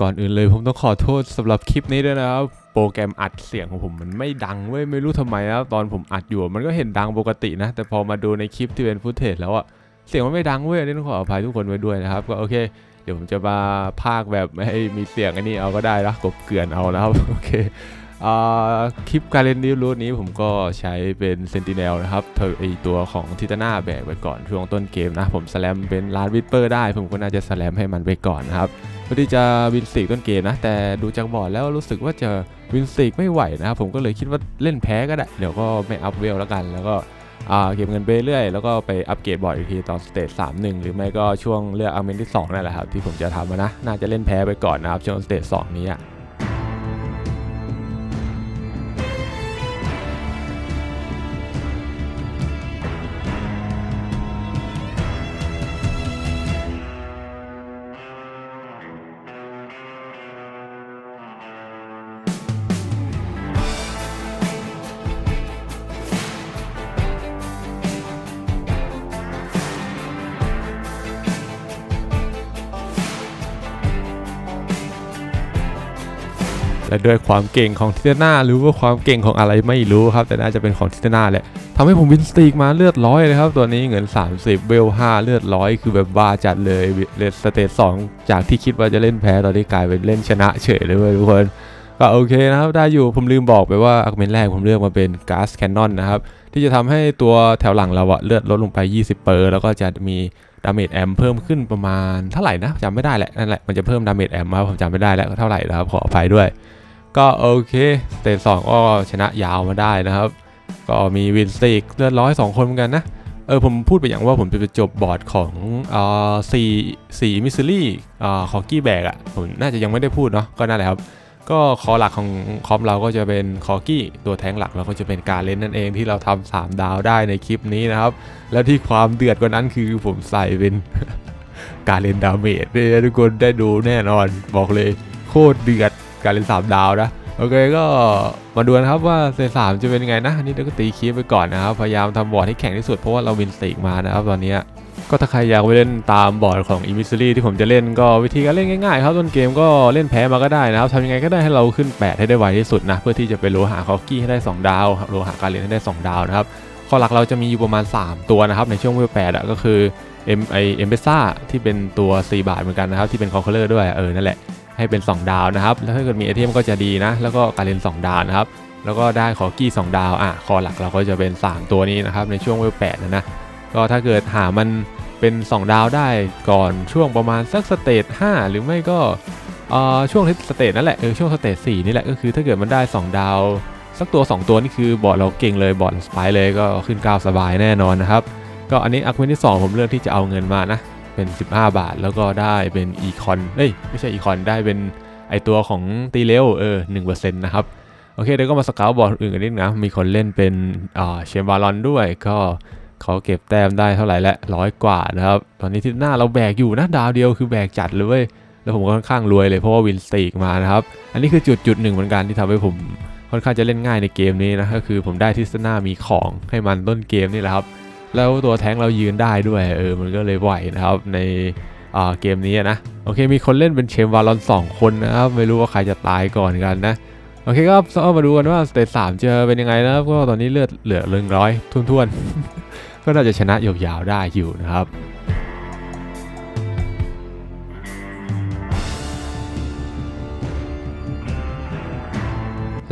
ก่อนอื่นเลยผมต้องขอโทษสำหรับคลิปนี้ด้วยนะครับ โปรแกรมอัดเสียงของผมมันไม่ดังเว้ยไม่รู้ทำไมนะครับตอนผมอัดอยู่มันก็เห็นดังปกตินะ แต่พอมาดูในคลิปที่เป็นฟุตเทจแล้วอะเสียงมันไม่ดังเว้ยนี่ต้องขออภัยทุกคนไว้ด้วยนะครับ ก็โอเค เดี๋ยวผมจะมาพากแบบไม่ให้มีเสียงอันนี้เอาก็ได้นะกบเกลื่อนเอานะครับโอเคอคลิปการเล่นดิวรูทนี้ผมก็ใช้เป็นเซนติเนลนะครับเธอไอตัวของทิตาน่าแบกไปก่อนช่วงต้นเกมนะ ผมสแลมเป็นลาดวิปเปอร์ได้ ผมก็น่าจะสแลมให้มันไปก่อนนะครับ เพื่อที่จะวินสิกต้นเกมนะ แต่ดูจากบอร์ดแล้วรู้สึกว่าจะวินสิกไม่ไหวนะครับผมก็เลยคิดว่าเล่นแพ้ก็ได้ เดี๋ยวก็ไม่อัพเวลแล้วกันแล้วก็เก็บเงินไปเรื่อยแล้วก็ไปอัปเกรดบอร์ดอีกทีตอนสเตจสามหนึ่งหรือไม่ก็ช่วงเลือกอาร์เมนที่2นั่นแหละครับที่ผมจะทำนะน่าจะเล่นแพ้ไปก่อนนะครับช่วงสเตจสองนี้อะ ด้วยความเก่งของทิตนาหรือว่าความเก่งของอะไรไม่รู้ครับ แต่น่าจะเป็นของทิตนาแหละทำให้ผมวินสตีกมาเลือดร้อยเลยครับ ตัวนี้เงิน 30เวล5 เลือดร้อย คือแบบบ้าจัดเลยเลสเตจ2จากที่คิดว่าจะเล่นแพ้ตอนนี้กลายเป็นเล่นชนะเฉยเลยเว้ยทุกคนก็โอเคนะครับ ได้อยู่ผมลืมบอกไปว่าอาร์เมนแรกผมเลือกมาเป็นก๊าซแคนนอนนะครับ ที่จะทำให้ตัวแถวหลังเราอะเลือดลดลงไป 20เปอร์แล้วก็จะมีดาเมจแอมเพิ่มขึ้นประมาณเท่าไหร่นะจำไม่ได้แหละนั่นแหละมันจะเพิ่มดาเมจแอมมาผมจำไม่ได้แล้วเท่าไหร่นะครับขออภัยด้วย ก็โอเคสเตจสองก็ชนะยาวมาได้นะครับ ก็มีวินสติกเลือดร้อยสองคนเหมือนกันนะ เออผมพูดไปอย่างว่าผมจะไปจบบอร์ดของอ่าสี่สี่มิสซิลี่อ่าคอกี้แบกอะผมน่าจะยังไม่ได้พูดเนาะก็นั่นแหละครับ ก็คอหลักของคอมเราก็จะเป็นคอกี้ตัวแทงหลักเราก็จะเป็นการเล่นนั่นเองที่เราทำสามดาวได้ในคลิปนี้นะครับ แล้วที่ความเดือดกว่านั้นคือผมใส่เป็นการเล่นดาเมจด้วยทุกคนได้ดูแน่นอนบอกเลยโคตรเดือด การเล่นสามดาวนะโอเคก็มาดูนะครับว่าเซสามจะเป็นยังไงนะอันนี้เราก็ตีคีย์ไปก่อนนะครับ พยายามทำบอร์ดให้แข็งที่สุดเพราะว่าเราวินสติกมานะครับตอนนี้ก็ถ้าใครอยากไปเล่นตามบอร์ดของ e m i s s a r y ที่ผมจะเล่นก็วิธีการเล่นง่ายๆครับต้นเกมก็เล่นแพ้มาก็ได้นะครับทำยังไงก็ได้ให้เราขึ้น 8 ให้ได้ไวที่สุดนะ เพื่อที่จะไปโลหะคอกี้ให้ได้ 2 ดาวโลหะการเล่นให้ได้ 2 ดาวนะครับข้อหลักเราจะมีอยู่ประมาณ 3 ตัวนะครับในช่วงเวลแปดก็คือเอ็มไอเอ็มเบซ่าที่เป็นตัว 4 บาทเหมือนกันนะครับที่เป็นคอเคอร์ด้วยเออนั่นแหละ ให้เป็น 2 ดาวนะครับแล้วถ้าเกิดมีไอเทมก็จะดีนะ แล้วก็การเล่น2ดาวนะครับแล้วก็ได้ขอกี้ 2 ดาวอะคอหลักเราก็จะเป็น 3 ตัวนี้นะครับในช่วงเวลแปดนะนะก็ถ้าเกิดหามันเป็น 2 ดาวได้ก่อนช่วงประมาณสักสเตจ5หรือไม่ก็อ่อช่วงที่สเตจนั่นแหละเออช่วงสเตจ4นี่แหละก็คือถ้าเกิดมันได้ 2 ดาว สักตัว 2 ตัวนี่คือบอดเราเก่งเลยบอดสไปเลยก็ขึ้นก้าวสบายแน่นอนนะครับก็อันนี้อัคเวนที่ 2 ผมเลือกที่จะเอาเงินมานะ เป็น 15 บาท แล้วก็ได้เป็นอีคอนเอ้ยไม่ใช่อีคอนได้เป็นไอตัวของตีเลวเออ1%นะครับโอเคเดี๋ยวก็มาสกาต์บอร์ดอื่นกันนิดนะ มีคนเล่นเป็นเชมบารอนด้วย ก็เขาเก็บแต้มได้เท่าไหร่และร้อยกว่านะครับ ตอนนี้ที่หน้าเราแบกอยู่นะดาวเดียวคือแบกจัดเลย แล้วผมก็ค่อนข้างรวยเลยเพราะว่าวินสตีกมานะครับ อันนี้คือจุดจุดหนึ่งเหมือนกันที่ทำให้ผมค่อนข้างจะเล่นง่ายในเกมนี้นะก็คือผมได้ทิสนามีของให้มันต้นเกมนี่แหละครับ แล้วตัวแท้งเรายืนได้ด้วยเออมันก็เลยไหวนะครับในเกมนี้นะโอเคมีคนเล่นเป็นเชมวาลอนสองคนนะครับไม่รู้ว่าใครจะตายก่อนกันนะโอเคก็เอามาดูกันว่าสเตจสามจะเป็นยังไงนะครับก็ตอนนี้เลือดเหลือเรืองร้อยทุ่นๆ ก็น่าจะชนะยาวๆได้อยู่นะครับ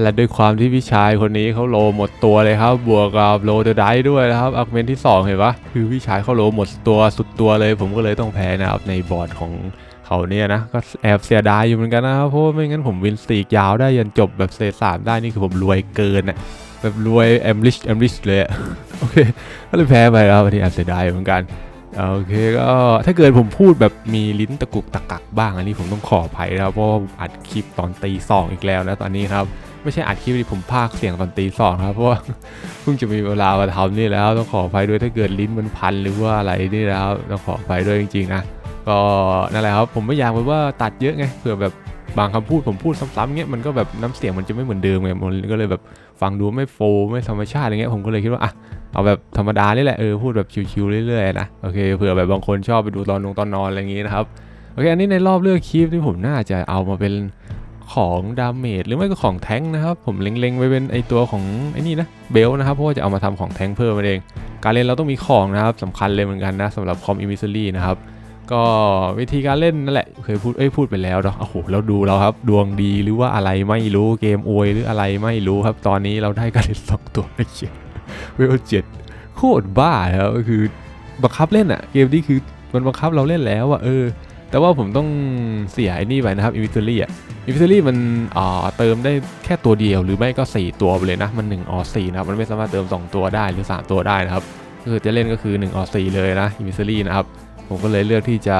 และด้วยความที่พี่ชายคนนี้เขาโลหมดตัวเลยครับ บวกกับโลเดอะไดด้วยนะครับอักเมนที่ 2 เห็นปะคือพี่ชายเขาโลหมดตัวสุดตัวเลย ผมก็เลยต้องแพ้นะครับในบอร์ดของเขาเนี่ยนะก็แอบเสียดายอยู่เหมือนกันนะครับเพราะว่าไม่งั้นผมวินสตีกยาวได้ยันจบแบบเซตสามได้นี่คือผมรวยเกินอะแบบรวยแอมลิชแอมลิชเลยอะโอเคก็เลยแพ้ไปครับวันนี้แอบเสียดายเหมือนกันโอเคก็ถ้าเกิดผมพูดแบบมีลิ้นตะกุกตะกักบ้างอันนี้ผมต้องขออภัยนะครับเพราะว่าอัดคลิปตอนตีสองอีกแล้วนะตอนนี้ครับ ไม่ใช่อัดคลิปที่ผมพากเสียงตอนตีสองครับเพราะว่าเพิ่งจะมีเวลามาทำนี่แล้วต้องขออภัยด้วยถ้าเกิดลิ้นมันพันหรือว่าอะไรนี่แล้วต้องขออภัยด้วยจริงๆนะก็นั่นแหละครับผมไม่อยากแบบว่าตัดเยอะไงเผื่อแบบบางคำพูดผมพูดซ้ำๆเงี้ยมันก็แบบน้ำเสียงมันจะไม่เหมือนเดิมไงมันก็เลยแบบฟังดูไม่โฟล์ไม่ธรรมชาติอะไรเงี้ยผมก็เลยคิดว่าอะเอาแบบธรรมดานี่แหละเออพูดแบบชิวๆเรื่อยๆนะโอเคเผื่อแบบบางคนชอบไปดูตอนนงตอนนอนอะไรอย่างงี้นะครับโอเคอันนี้ในรอบเลือกคีฟที่ผมน่าจะเอามาเป็น ของดาเมจหรือไม่ก็ของแท้งนะครับ ผมเล็งๆไว้เป็นไอตัวของไอนี่นะเบลนะครับเพราะว่าจะเอามาทำของแท้งเพิ่มมาเอง การเล่นเราต้องมีของนะครับสำคัญเลยเหมือนกันนะสำหรับคอมอิมิซ r รี่นะครับก็วิธีการเล่นนั่นแหละเคยพูดเอ้ยพูดไปแล้วเนาะโอ้โหแล้วดูเราครับ ดวงดีหรือว่าอะไรไม่รู้เกมอวยหรืออะไรไม่รู้ครับ ตอนนี้เราได้การเล่นสองตัวไม่เขียเวลเจ็ดโคตรบ้าแล้วคือบังคับเล่นอะเกมนี้คือมันบังคับเราเล่นแล้วอะเออแต่ว่าผมต้องเสียไอ้นี่ไปนะครับอิมิ r รี่อะ อิมิ r รี่มันเติมได้แค่ตัวเดียวหรือไม่ก็ 4 ตัวไปเลยนะ มัน1ออ4นะครับ มันไม่สามารถเติม 2 ตัวได้หรือ 3 ตัวได้นะครับก็คือจะเล่นก็คือ1ออ4เลยนะอิมิ r รี่นะครับ ผมก็เลยเลือกที่จะ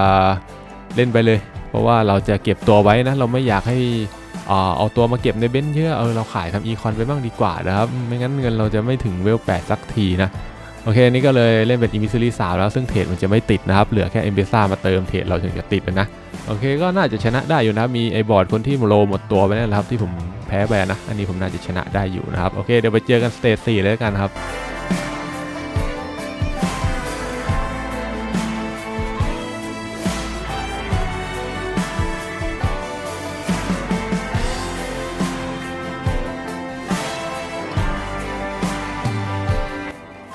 เล่นไปเลย เพราะว่าเราจะเก็บตัวไว้นะ เราไม่อยากให้อ่าเอาตัวมาเก็บในเบนซ์เยอะ เออเราขายทำอีคอนไปบ้างดีกว่านะครับ ไม่งั้นเงินเราจะไม่ถึงเวล8สักทีนะ โอเคนี่ก็เลยเล่นเป็นอิมิซิลี่สามแล้วซึ่งเทรดมันจะไม่ติดนะครับ เหลือแค่เอมเบซ่ามาเติมเทรดเราถึงจะติดนะ โอเคก็น่าจะชนะได้อยู่นะ มีไอบอร์ดคนที่โลหมดตัวไปแล้วครับที่ผมแพ้ไปนะ อันนี้ผมน่าจะชนะได้อยู่นะครับ โอเคเดี๋ยวไปเจอกันสเตจสี่เลยกันครับ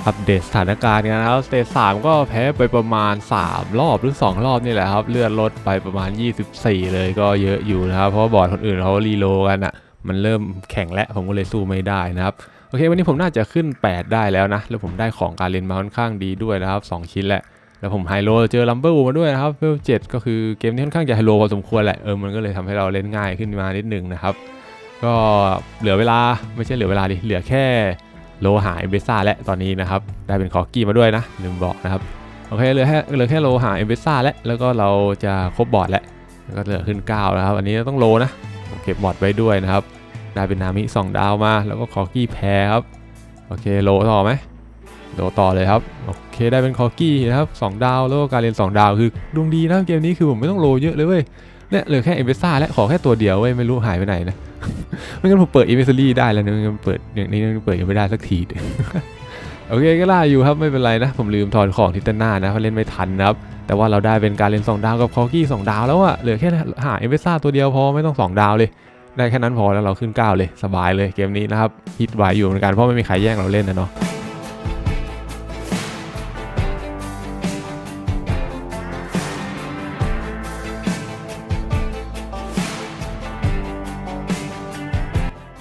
อัปเดตสถานการณ์กันนะครับสเตจสามก็แพ้ไปประมาณ 3 รอบหรือ 2 รอบนี่แหละครับ เลือดลดไปประมาณ 24 เลยก็เยอะอยู่นะครับ เพราะบอร์ดคนอื่นเขารีโลกันอะ่ะ มันเริ่มแข่งและผมก็เลยสู้ไม่ได้นะครับโอเค วันนี้ผมน่าจะขึ้น 8 ได้แล้วนะ แล้วผมได้ของการเรียนมาค่อนข้างดีด้วยนะครับ 2 ชิ้นแหละ แล้วผมไฮโลเจอลัมเบอร์มาด้วยนะครับเวลเจ็ดก็คือเกมนี้ค่อนข้างจะไฮโลพอสมควรแหละเออมันก็เลยทำให้เราเล่นง่ายขึ้นมานิดนึงนะครับ ก็เหลือเวลาไม่ใช่เหลือเวลาดิเหลือแค่ โลหะเอเบซ่าและตอนนี้นะครับได้เป็นคอกี้มาด้วยนะลืมบอกนะครับโอเคเหลือแค่เหลือแค่โลหะเอเบซ่าและแล้วก็เราจะครบบอร์ดแล้วแล้วก็เหลือขึ้น9แล้วครับอันนี้ต้องโลนะเก็บบอร์ดไว้ด้วยนะครับได้เป็นนามิ2ดาวมาแล้วก็คอกี้แพ้ครับโอเคโลต่อไหมโลต่อเลยครับโอเคได้เป็นคอกี้นะครับสองดาวแล้วก็การเรียน 2 ดาวคือดวงดีนะเกมนี้คือผมไม่ต้องโลเยอะเลยเว้ยเนี่ยเหลือแค่เอเบซ่าและขอแค่ตัวเดียวเว้ยไม่รู้หายไปไหนนะ ไม่งั้นผมเปิดอินเวนต์รี่ได้แล้วนะไม่งั้นเปิดอย่างนี้ยังเปิดยังไม่ได้สักทีโอเคก็ล่าอยู่ครับไม่เป็นไรนะ ผมลืมถอนของทิตนานะเพราะเล่นไม่ทันนะครับ แต่ว่าเราได้เป็นการเล่น 2 ดาวกับคอกี้2ดาวแล้วอะเหลือแค่หาเอเวซ่าตัวเดียวพอไม่ต้อง 2 ดาวเลย ได้แค่นั้นพอแล้วเราขึ้น 9 เลยสบายเลยเกมนี้นะครับฮิตไหวอยู่เหมือนกันเพราะไม่มีใครแย่งเราเล่นนะเนาะ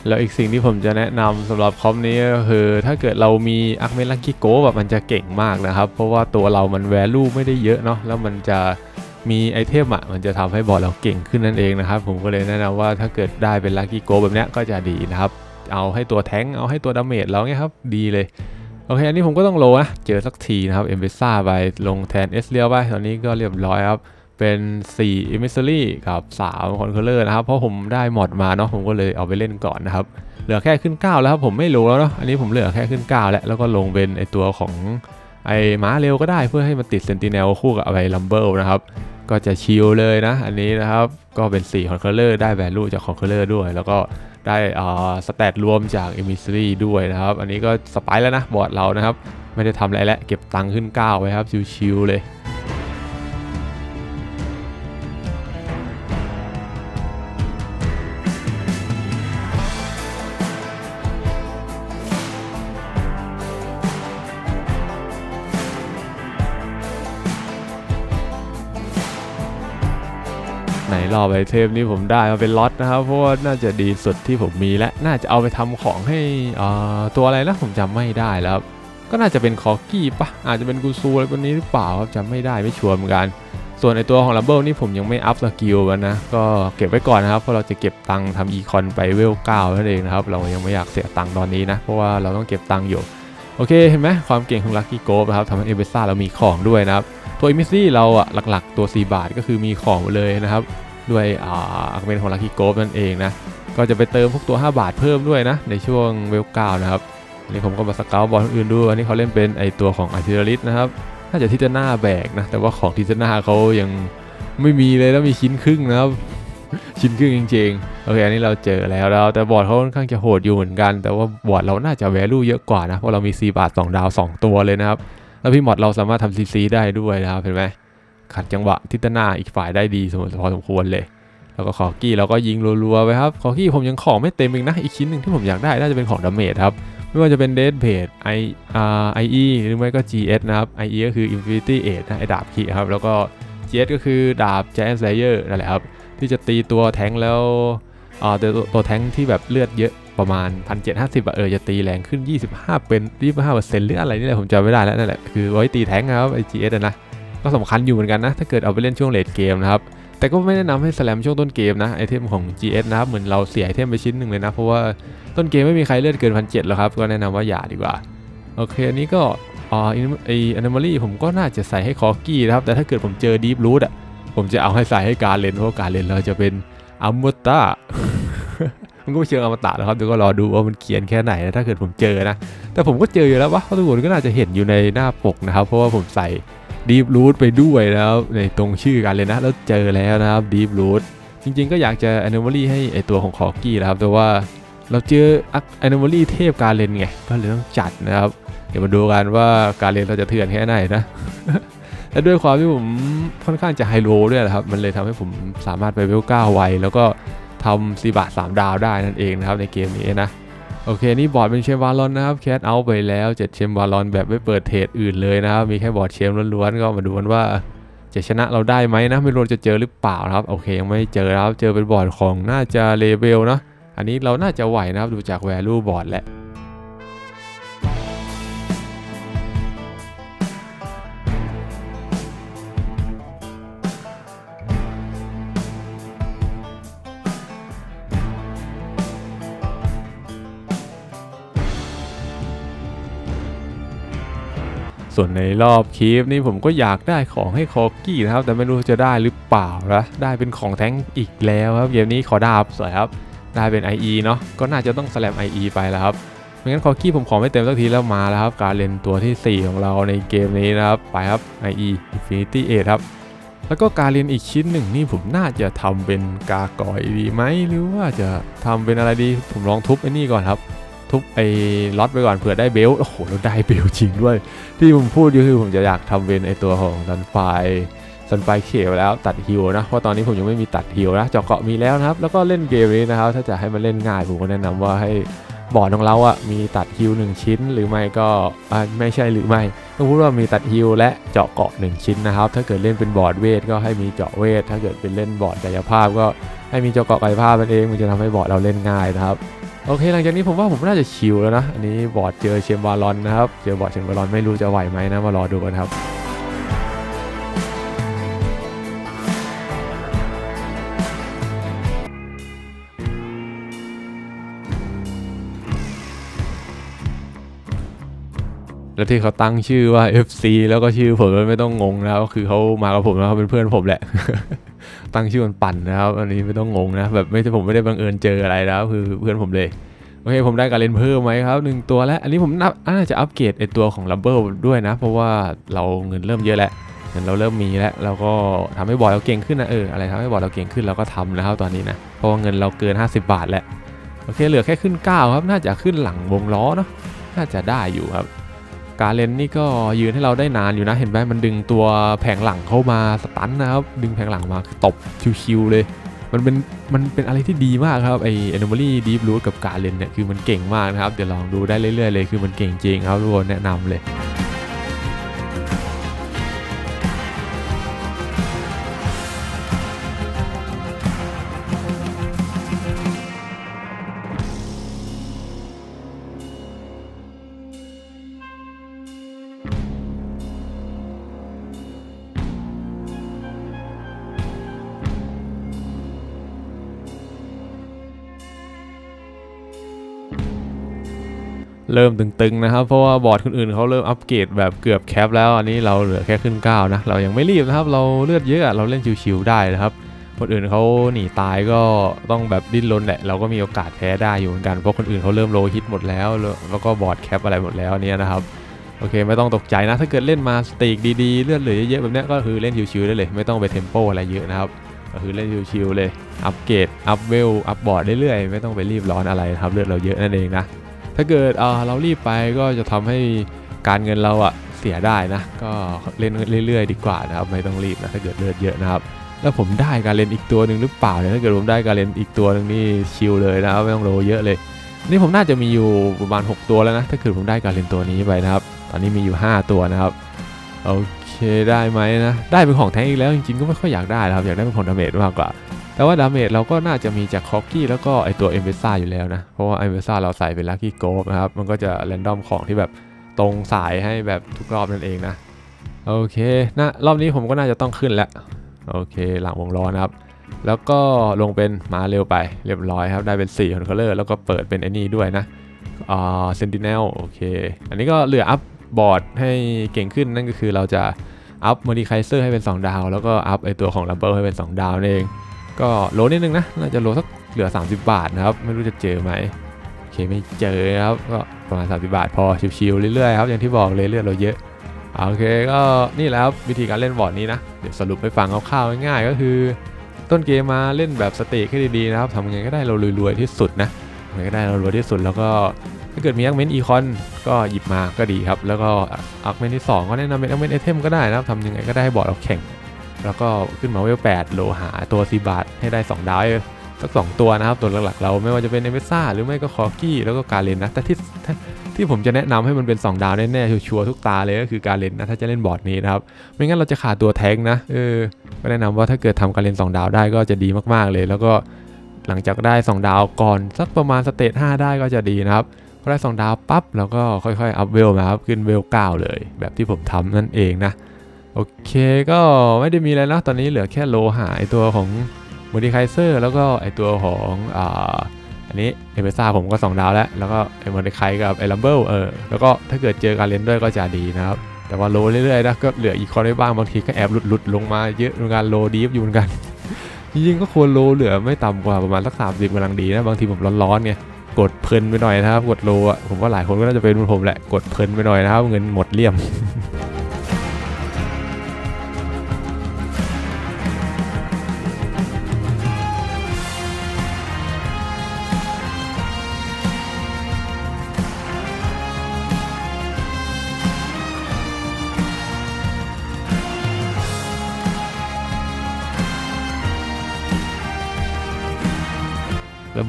แล้วอีกสิ่งที่ผมจะแนะนำสำหรับคอมนี้ก็คือ ถ้าเกิดเรามีอัคเมลังกิโกแบบมันจะเก่งมากนะครับ เพราะว่าตัวเรามันแวลูไม่ได้เยอะเนาะแล้วมันจะมีไอเทมอะมันจะทำให้บอร์ดเราเก่งขึ้นนั่นเองนะครับ ผมก็เลยแนะนำว่าถ้าเกิดได้เป็นลังกิโกแบบนี้ก็จะดีนะครับ เอาให้ตัวแท้งเอาให้ตัวดาเมจเราเนี่ยครับ ดีเลย โอเค อันนี้ผมก็ต้องโลนะ เจอสักทีนะครับ เอ็มเบซ่าไปลงแทนเอสเลียวไปตอนนี้ก็เรียบร้อยครับ เป็น4 e m i s s a r y กับ3 Conqueror นะครับ เพราะผมได้มอดมาเนาะผมก็เลยเอาไปเล่นก่อนนะครับ เหลือแค่ขึ้น 9 แล้วครับผมไม่รู้แล้วเนาะอันนี้ผมเหลือแค่ขึ้น 9 แล้วแล้วก็ลงเป็นไอตัวของไอม้าเร็วก็ได้เพื่อให้มันติดเซนติเนลคู่กับไอลัมเบิลนะครับ ก็จะชิลเลยนะ อันนี้นะครับ ก็เป็น4 Conqueror ได้ value จาก Conqueror ด้วย แล้วก็ได้อ่าสเตตรวมจาก e m i s s a r y ด้วยนะครับ อันนี้ก็สปร์แล้วนะบอร์ดเรานะครับไม่ได้ทำอะไรแล้วเก็บตังค์ขึ้น 9 ไว้ครับชิลๆเลย นรอบไอเทมนี่ผมได้มาเป็นล็อตนะครับ เพราะว่าน่าจะดีสุดที่ผมมีและน่าจะเอาไปทำของให้ตัวอะไรนะผมจำไม่ได้แล้ว ก็น่าจะเป็นคอกี้ปะอาจจะเป็นกูซูอะไรพวนี้หรือเปล่าครับจำไม่ได้ไม่ชัวร์เหมือนกัน ส่วนไอตัวของลัมเบิลนี่ผมยังไม่อัพสกิลมันนะ ก็เก็บไว้ก่อนนะครับเพราะเราจะเก็บตังค์ทำอีคอนไปเวลเก้านั่นเองนะครับเรายังไม่อยากเสียตังค์ตอนนี้นะ เพราะว่าเราต้องเก็บตังค์อยู่โอเคเห็นไหมความเก่งของลัคกี้โกนะครับทำให้เอเบซ่าเรามีของด้วยนะครับตัวอิมิซี่เราอะหลักๆ ตัว 4 บาทก็คือมีของหมดเลยนะครับ ด้วยอ่าอัคเมนของลัคกี้โกนั่นเองนะ ก็จะไปเติมพวกตัว 5 บาทเพิ่มด้วยนะ ในช่วงเวลเก้านะครับอันนี้ผมก็มาสเกลบอลอื่นดูอันนี้เขาเล่นเป็นไอตัวของอาร์ติเลริสนะครับน่าจะทิตหน้าแบกนะ แต่ว่าของทิตหน้าเขายังไม่มีเลยแล้วมีชิ้นครึ่งนะครับ ชิ้นครึ่งจริงๆโอเคอันนี้เราเจอแล้วแล้วแต่บอร์ดเขาค่อนข้างจะโหดอยู่เหมือนกัน แต่ว่าบอร์ดเราน่าจะแวลูเยอะกว่านะเพราะเรามี 4 บาท 2 ดาว 2 ตัวเลยนะครับแล้วพี่มอดเราสามารถทำซีซีได้ด้วยนะครับเห็นไหม ขัดจังหวะทิศนาอีกฝ่ายได้ดีสมพอสมควรเลย แล้วก็คอกี้เราก็ยิงรัวๆไปครับคอกี้ผมยังของไม่เต็มอีกนะ อีกชิ้นหนึ่งที่ผมอยากได้น่าจะเป็นของดาเมจครับ ไม่ว่าจะเป็นเดดเพจไออาร์ไออีหรือไม่ก็ GS นะครับ IE ก็คือ Infinity Edge นะไอดาบขีครับ แล้วก็ GS ก็คือดาบ Giant Slayer นั่นแหละครับ ที่จะตีตัวแทงแล้วอ่าตัวตัวแทงที่แบบเลือดเยอะประมาณ 1750อะเออจะตีแรงขึ้น 25 เป็น25เปอร์เซ็นต์หรืออะไรนี่แหละผมจำไม่ได้แล้วนั่นแหละคือไว้ตีแทงครับไอ GS อะนะ ก็สำคัญอยู่เหมือนกันนะ ถ้าเกิดเอาไปเล่นช่วงเลดเกมนะครับ แต่ก็ไม่แนะนำให้สแลมช่วงต้นเกมนะ ไอเทมของ GS นะครับ เหมือนเราเสียไอเทมไปชิ้นหนึ่งเลยนะ เพราะว่าต้นเกมไม่มีใครเลือดเกินพันเจ็ดแล้วครับ ก็แนะนำว่าอย่าดีกว่า โอเค อันนี้ก็อ่าไอแอนิมอลี่ผมก็น่าจะใส่ให้คอกี้นะครับ แต่ถ้าเกิดผมเจอดีฟรูทอะ ผมจะเอาให้ใส่ให้การเลนเพราะว่าการเลนเราจะเป็นอัมตะมันก็ไม่เชิงอมตะนะครับเดี๋ยวก็รอดูว่ามันเขียนแค่ไหนนะถ้าเกิดผมเจอนะ แต่ผมก็เจออยู่แล้ววะเพราะทุกคนก็น่าจะเห็นอยู่ในหน้าปกนะครับ เพราะว่าผมใส่ ดีฟรูทไปด้วยนะครับในตรงชื่อกันเลยนะ แล้วเจอแล้วนะครับดีฟรูทจริงๆ ก็อยากจะแอนิมอลี่ให้ไอตัวของคอกี้นะครับ แต่ว่าเราเจอแอนิมอลี่เทพการเลนไง ก็เลยต้องจัดนะครับ เดี๋ยวมาดูกันว่าการเลนเราจะเถื่อนแค่ไหนนะ และด้วยความที่ผมค่อนข้างจะไฮโลด้วยนะครับ มันเลยทำให้ผมสามารถไปเวล9ไว แล้วก็ทำซีบาท3ดาวได้นั่นเองนะครับในเกมนี้นะ โอเค นี่บอร์ดเป็นเชมวาลอนนะครับแคสเอาไปแล้ว7เชมวาลอนแบบไม่เปิดเทรดอื่นเลยนะครับ มีแค่บอร์ดเชมล้วนๆ ก็มาดูกันว่าจะชนะเราได้ไหมนะ ไม่รู้จะเจอหรือเปล่านะครับ โอเคยังไม่เจอครับ เจอเป็นบอร์ดของน่าจะเลเวลเนาะอันนี้เราน่าจะไหวนะครับ ดูจากแวลูบอร์ดแหละ ส่วนในรอบคีฟนี่ผมก็อยากได้ของให้คอกี้นะครับ แต่ไม่รู้จะได้หรือเปล่านะได้เป็นของแท้งอีกแล้วครับเกมนี้ขอดาบสวยครับ ได้เป็น IE เนาะก็น่าจะต้องสแลม IE ไปแล้วครับไม่งั้นคอกี้ผมขอไม่เต็มสักทีแล้วมาแล้วครับ การเล่นตัวที่ 4 ของเราในเกมนี้นะครับ ไปครับ IE Infinity 8ครับแล้วก็การเรียนอีกชิ้นหนึ่งนี่ผมน่าจะทำเป็นกากอยดีไหมหรือว่าจะทำเป็นอะไรดี ผมลองทุบไอ้นี่ก่อนครับ ทุบไอ้ล็อตไปก่อนเผื่อได้เบลต์โอ้โหเราได้เบลต์จริงด้วย ที่ผมพูดอยู่คือผมจะอยากทำเป็นไอตัวของซันไฟซันไฟเขียวแล้วตัดฮิวนะเพราะตอนนี้ผมยังไม่มีตัดฮิวนะเจาะเกาะมีแล้วนะครับ แล้วก็เล่นเกมนี้นะครับ ถ้าจะให้มันเล่นง่ายผมก็แนะนำว่าให้บอร์ดของเราอะมีตัดฮิว1ชิ้น หรือไม่ก็ไม่ใช่หรือไม่ต้องพูดว่ามีตัดฮิวและเจาะเกาะ1ชิ้นนะครับ ถ้าเกิดเล่นเป็นบอร์ดเวทก็ให้มีเจาะเวท ถ้าเกิดเป็นเล่นบอร์ดกายภาพก็ให้มีเจาะเกาะกายภาพมันเองมันจะทำให้บอร์ดเราเล่นง่ายนะครับ โอเค หลังจากนี้ผมว่าผมน่าจะชิลแล้วนะ อันนี้บอร์ดเจอเชมบาลอนนะครับ เจอบอร์ดเชมบาลอนไม่รู้จะไหวไหมนะมารอดูกันครับแล้วที่เขาตั้งชื่อว่า FC แล้วก็ชื่อผมไม่ต้องงงนะครับคือเขามากับผมแล้วเขาเป็นเพื่อนผมแหละ ตั้งชื่อมันปั่นนะครับ อันนี้ไม่ต้องงงนะ แบบไม่ใช่ผมไม่ได้บังเอิญเจออะไรนะครับคือเพื่อนผมเลย โอเค ผมได้การเล่นเพิ่มไหมครับหนึ่งตัวแล้ว อันนี้ผมนับน่าจะอัปเกรดไอตัวของลัมเบอร์ด้วยนะ เพราะว่าเราเงินเริ่มเยอะแล้วเงินเราเริ่มมีแล้วเราก็ทำให้บอร์ดเราเก่งขึ้นนะเอออะไรทำให้บอร์ดเราเก่งขึ้นเราก็ทำนะครับตอนนี้นะเพราะว่าเงินเราเกิน 50 บาทแล้วโอเคเหลือแค่ขึ้น 9 ครับ น่าจะขึ้นหลังวงล้อเนาะน่าจะได้อยู่ครับ การเลนนี่ก็ยืนให้เราได้นานอยู่นะเห็นไหมมันดึงตัวแผงหลังเข้ามาสตันนะครับ ดึงแผงหลังมาตบชิวๆเลย มันเป็นมันเป็นอะไรที่ดีมากครับไอแอนิมอลี่ดีฟรูทกับการเลนเนี่ยคือมันเก่งมากนะครับ เดี๋ยวลองดูได้เรื่อยๆเลยคือมันเก่งจริงครับทุกคนแนะนำเลย เริ่มตึงๆนะครับ เพราะว่าบอร์ดคนอื่นเขาเริ่มอัปเกรดแบบเกือบแคปแล้ว อันนี้เราเหลือแค่ขึ้น 9 นะ เรายังไม่รีบนะครับ เราเลือดเยอะเราเล่นชิวๆได้นะครับ คนอื่นเขาหนีตายก็ต้องแบบดิ้นรนแหละ เราก็มีโอกาสแพ้ได้อยู่เหมือนกัน เพราะคนอื่นเขาเริ่มโลฮิตหมดแล้ว แล้วก็บอร์ดแคปอะไรหมดแล้วเนี่ยนะครับ โอเค ไม่ต้องตกใจนะ ถ้าเกิดเล่นมาสตีกดีๆ เลือดเหลือเยอะๆแบบนี้ก็คือเล่นชิวๆได้เลย ไม่ต้องไปเทมโปอะไรเยอะนะครับก็คือเล่นชิวๆเลย อัปเกรด อัพเวล อัพบอร์ดเรื่อยๆ ไม่ต้องไปรีบร้อนอะไรนะครับ เลือดเราเยอะนั่นเองนะ ถ้าเกิดเเรารีบไปก็จะทำให้การเงินเราอะเสียได้นะ ก็เล่นเรื่อย ๆ ดีกว่านะครับ ไม่ต้องรีบนะถ้าเกิดเลือดเยอะนะครับ แล้วผมได้การเล่นอีกตัวหนึ่งหรือเปล่าเนี่ยถ้าเกิดผมได้การเล่นอีกตัวหนึ่งนี่ชิลเลยนะครับไม่ต้องโลเยอะเลย นี่ผมน่าจะมีอยู่ประมาณ 6 ตัวแล้วนะ ถ้าเกิดผมได้การเล่นตัวนี้ไปนะครับ ตอนนี้มีอยู่ 5 ตัวนะครับโอเคได้ไหมนะ ได้เป็นของแท้งอีกแล้วจริงๆก็ไม่ค่อยอยากได้นะครับอยากได้เป็นของดาเมจมากกว่า แต่ว่าดาเมจเราก็น่าจะมีจากคอกกี้แล้วก็ไอตัวเอ v เ s ซ่าอยู่แล้วนะ เพราะว่าเอ v เ s ซ่าเราใส่เป็นลัคกี้โกฟนะครับ มันก็จะแรนดอมของที่แบบตรงสายให้แบบทุกรอบนั่นเองนะ โอเคนะรอบนี้ผมก็น่าจะต้องขึ้นแล้ว โอเคหลังวงล้อนะครับ แล้วก็ลงเป็นมาเร็วไปเรียบร้อยครับ ได้เป็น4คอนโทรเลอร์แล้วก็เปิดเป็นไอ้นี่ด้วยนะอ่าเซนติเนลโอเค อันนี้ก็เหลืออัพบอร์ดให้เก่งขึ้นนั่นก็คือเราจะอัพโมดิไคเซอร์ให้เป็น 2 ดาว แล้วก็อัพไอตัวของลัมเบอร์ให้เป็น 2 ดาวนั่นเอง ก็โลนิดนึงนะน่าจะโลสักเหลือ 30 บาทนะครับ ไม่รู้จะเจอไหมโอเคไม่เจอครับก็ประมาณ 30 บาทพอชิวๆเรื่อยๆครับอย่างที่บอกเลยเลือดเราเยอะโอเคก็นี่แหละครับวิธีการเล่นบอร์ดนี้นะเดี๋ยวสรุปให้ฟังคร่าวๆง่ายๆก็คือ ต้นเกมมาเล่นแบบสเต็กให้ดีๆนะครับทำยังไงก็ได้เรารวยๆที่สุดนะทำยังไงก็ได้เรารวยที่สุดแล้วก็ถ้าเกิดมีอาร์เมนต์อีคอนก็หยิบมาก็ดีครับ แล้วก็อาร์เมนต์ที่ 2 ก็แนะนำเป็นอาร์เมนต์ไอเทมก็ได้นะครับทำยังไงก็ได้ให้บอร์ดเราแข่ง แล้วก็ขึ้นมาเวล8โลหาตัวซีบาทให้ได้ 2 ดาวสัก 2 ตัวนะครับ ตัวหลักๆ เราไม่ว่าจะเป็นเอเมซ่าหรือไม่ก็คอกี้แล้วก็การเลนนะแต่ที่ที่ผมจะแนะนำให้มันเป็น 2 ดาวแน่ๆชัวร์ทุกตาเลยก็คือการเลนนะถ้าจะเล่นบอร์ดนี้นะครับ ไม่งั้นเราจะขาดตัวแทงนะเออก็แนะนำว่าถ้าเกิดทำการเลน 2 ดาวได้ก็จะดีมากๆเลย แล้วก็หลังจากได้ 2 ดาวก่อนสักประมาณสเตจ5ได้ก็จะดีนะครับพอได้ 2 ดาวปั๊บแล้วก็ค่อยๆอัพเวลมาครับขึ้นเวล9เลย แบบที่ผมทำนั่นเองนะ โอเคก็ไม่ได้มีอะไรนะตอนนี้เหลือแค่โลหาไอตัวของม o ดิไคเซอร์แล้วก็ไอตัวของอ่าอันนี้เอเมซ่าผมก็ 2 ดาวแล้ว แล้วก็ไอม o ดิไคกับไอลัมเบิลเออแล้วก็ถ้าเกิดเจอการเล่นด้วยก็จะดีนะครับแต่ว่าโลเรื่อยๆนะก็เหลืออีคอนได้บ้างบางทีก็แอบหลุดๆลงมาเยอะเหมือนกันโลดีฟอยู่เหมือนกันจริงๆก็ควรโลเหลือไม่ต่ำกว่าประมาณสักสามสิบกำลังดีนะบางทีผมร้อนๆไงกดเพลินไปหน่อยนะครับกดโลอะผมว่าหลายคนก็น่าจะเป็นเหมือนผมแหละกดเพลินไปหน่อยนะครับเงินหมดเลี่ยม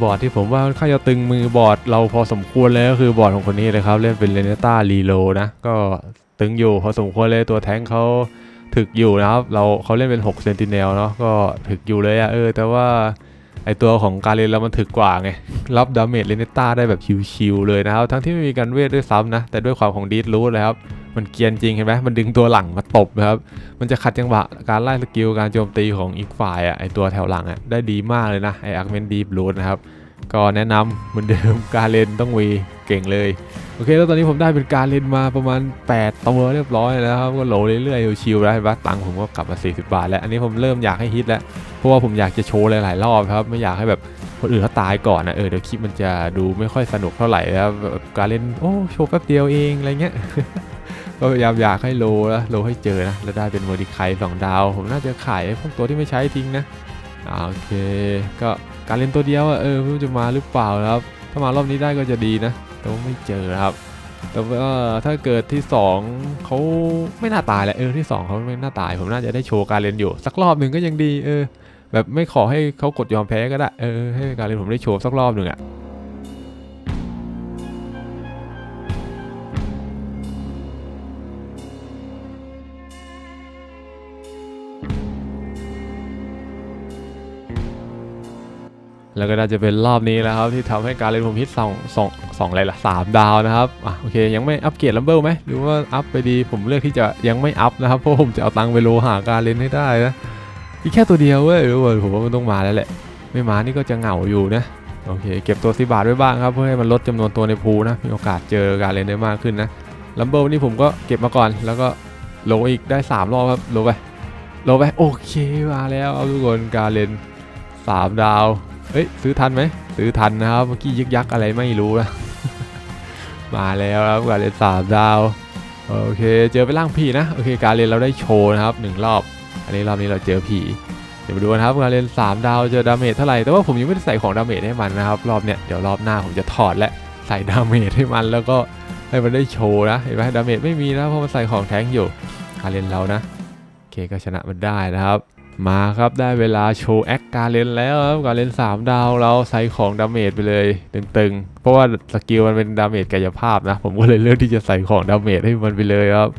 บอร์ดที่ผมว่าค่อนข้างจะตึงมือบอร์ดเราพอสมควรเลยก็คือบอร์ดของคนนี้เลยครับ เล่นเป็นเรเนต้ารีโลนะ ก็ตึงอยู่พอสมควรเลยตัวแทงเขาถึกอยู่นะครับ เราเขาเล่นเป็น6เซนติเนลเนาะก็ถึกอยู่เลยอะเออ แต่ว่าไอตัวของการเล่นเรามันถึกกว่าไง รับดาเมจเรเนต้าได้แบบชิวๆเลยนะครับ ทั้งที่ไม่มีการเวทด้วยซ้ำนะ แต่ด้วยความของดีดรู้เลยครับ มันเกียนจริงเห็นไหมมันดึงตัวหลังมาตบนะครับ มันจะขัดจังหวะการไล่สกิลการโจมตีของอีกฝ่ายอะไอตัวแถวหลังอะได้ดีมากเลยนะไออาร์เมนดีบลูดนะครับก็แนะนำเหมือนเดิมการเล่นต้องวีเก่งเลย โอเค แล้วตอนนี้ผมได้เป็นการเล่นมาประมาณ 8 ตัวเรียบร้อยแล้วครับ ก็โหลเรื่อยๆชิวๆแล้วเห็นปะตังค์ผมก็กลับมา 40 บาท แล้ว อันนี้ผมเริ่มอยากให้ฮิตแล้ว เพราะว่าผมอยากจะโชว์หลายๆรอบครับ ไม่อยากให้แบบคนอื่นเขาตายก่อนนะเออเดี๋ยวคลิปมันจะดูไม่ค่อยสนุกเท่าไหร่นะครับการเล่นโอ้โชว์แป๊บเดียวเองอะไรเงี้ย ก็พยายามอยากให้โลนะโลให้เจอนะ แล้วได้เป็นโมดิไคสองดาว ผมน่าจะขายพวกตัวที่ไม่ใช้ทิ้งนะโอเค ก็การเล่นตัวเดียวอะเออไม่รู้จะมาหรือเปล่าครับ ถ้ามารอบนี้ได้ก็จะดีนะ แต่ว่าไม่เจอครับ แต่ว่าถ้าเกิดที่ 2เขาไม่น่าตายแหละเออที่ 2เขาไม่น่าตาย ผมน่าจะได้โชว์การเล่นอยู่ สักรอบหนึ่งก็ยังดี เออ แบบไม่ขอให้เขากดยอมแพ้ก็ได้ เออให้การเล่นผมได้โชว์สักรอบหนึ่งอะ แล้วก็น่าจะเป็นรอบนี้แล้วครับที่ทำให้การเล่นผมฮิตสองสองสองอะไรล่ะสามดาวนะครับอะโอเคยังไม่อัปเกรดลัมเบิลไหมหรือว่าอัพไปดีผมเลือกที่จะยังไม่อัพนะครับเพราะผมจะเอาตังค์ไปโลหาการเล่นให้ได้นะอีกแค่ตัวเดียวเว้ยเออผมว่ามันต้องมาแล้วแหละ ไม่มานี่ก็จะเหงาอยู่นะโอเค เก็บตัวสิบาทไว้บ้างครับ เพื่อให้มันลดจำนวนตัวในพูลนะมีโอกาสเจอการเล่นได้มากขึ้นนะลัมเบิลนี่ผมก็เก็บมาก่อนแล้วก็โลอีกได้ 3 รอบครับโลไปโลไปโอเคมาแล้วทุกคนการเล่น3ดาว เฮ้ยซื้อทันไหมซื้อทันนะครับเมื่อกี้ยึกยักอะไรไม่รู้นะมาแล้วครับการเล่น3ดาวโอเคเจอไปล่างผีนะโอเคการเล่นเราได้โชว์นะครับหนึ่งรอบ อันนี้รอบนี้เราเจอผีเดี๋ยวมาดูนะครับการเล่น3 ดาวเจอดาเมจเท่าไหร่แต่ว่าผมยังไม่ได้ใส่ของดาเมจให้มันนะครับรอบเนี้ยเดี๋ยวรอบหน้าผมจะถอดและใส่ดาเมจให้มันแล้วก็ให้มันได้โชว์นะเห็นไหมดาเมจไม่มีนะเพราะมันใส่ของแท้งอยู่การเล่นเรานะโอเคก็ชนะมันได้นะครับ มาครับได้เวลาโชว์แอคการเล่นแล้วครับการเล่น3ดาวเราใส่ของดาเมจไปเลยตึงๆเพราะว่าสกิลมันเป็นดาเมจกายภาพนะ ผมก็เลยเลือกที่จะใส่ของดาเมจให้มันไปเลยครับ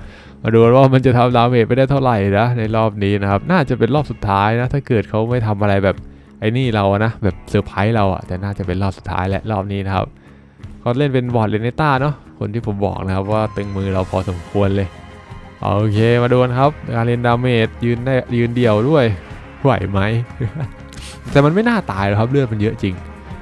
มาดูว่ามันจะทำดาเมจไปได้เท่าไหร่นะในรอบนี้นะครับ น่าจะเป็นรอบสุดท้ายนะ ถ้าเกิดเขาไม่ทำอะไรแบบไอ้นี่เราอะนะแบบเซอร์ไพรส์เราอะแต่น่าจะเป็นรอบสุดท้ายและรอบนี้นะครับเขาเล่นเป็นบอร์ดเลนเนต้าเนาะคนที่ผมบอกนะครับว่าตึงมือเราพอสมควรเลย โอเคมาดูนครับการเล่นดาเมจยืนได้ยืนเดี่ยวด้วยไหวไหม แต่มันไม่น่าตายหรอกครับเลือดมันเยอะจริง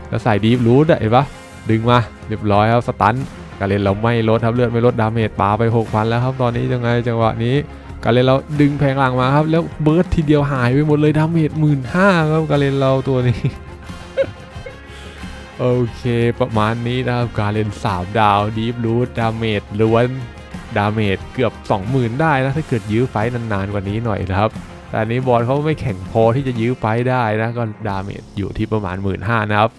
แล้วใส่ดีฟรูทเห็นปะดึงมาเรียบร้อยครับสตันการเล่นเราไม่ลดครับเลือดไม่ลดดาเมจปาไป6,000แล้วครับตอนนี้ยังไงจังหวะนี้การเล่นเราดึงแพงหลังมาครับ แล้วเบิร์ดทีเดียวหายไปหมดเลยดาเมจหมื่นห้าครับการเล่นเราตัวนี้โอเค ประมาณนี้นะครับการเล่น 3 ดาวดีฟรูทดาเมจล้วน ดาเมจเกือบ 20,000 ได้นะถ้าเกิดยื้อไฟนานๆกว่านี้หน่อยนะครับ แต่อันนี้บอลเขาไม่แข็งพอที่จะยื้อไฟได้นะก็ดาเมจอยู่ที่ประมาณ 1 5ื่นนะครับ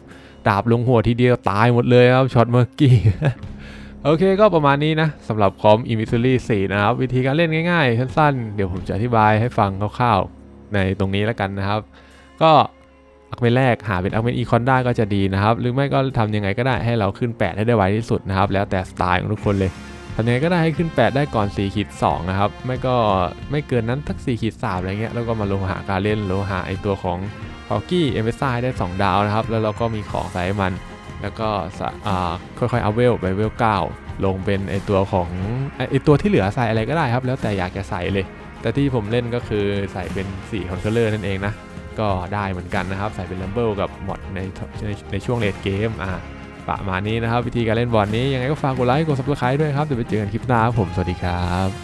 ดาบลงหัวทีเดียวตายหมดเลยครับช็อตเมื่อกี้โอเคก็ประมาณนี้นะสำหรับคอม i m i s s o r y 4นะครับ วิธีการเล่นง่ายๆ สั้นๆ เดี๋ยวผมจะอธิบายให้ฟังคร่าวๆ ในตรงนี้แล้วกันนะครับ ก็อักเมนแรกหาเป็นอักเมนอีคอนได้ก็จะดีนะครับ หรือไม่ก็ทำยังไงก็ได้ให้เราขึ้น 8 ให้ได้ไวที่สุดนะครับ แล้วแต่สไตล์ของทุกคนเลย ทำยังไงก็ได้ให้ขึ้น 8 ได้ก่อน4ขีด2นะครับ ไม่ก็ไม่เกินนั้นทัก4ขีด3อะไรเงี้ย แล้วก็มาลงหาการเล่นลงหาไอตัวของฟอลกี้เอเมซ่าให้ได้ 2 ดาวนะครับ แล้วเราก็มีของใส่มัน แล้วก็ค่อยๆเอาเวลไปเวล 9 ลงเป็นไอตัวของไอตัวที่เหลือใส่อะไรก็ได้ครับ แล้วแต่อยากจะใส่เลย แต่ที่ผมเล่นก็คือใส่เป็น4คอนโทเลอร์นั่นเองนะ ก็ได้เหมือนกันนะครับ ใส่เป็นลัมเบิลกับมอดในในในช่วงเลดเกมอ่า ประมาณนี้นะครับ วิธีการเล่นบอลนี้ยังไงก็ฝากกดไลค์กดซับสไครต์ด้วยครับเดี๋ยวไปเจอกันคลิปหน้าครับผมสวัสดีครับ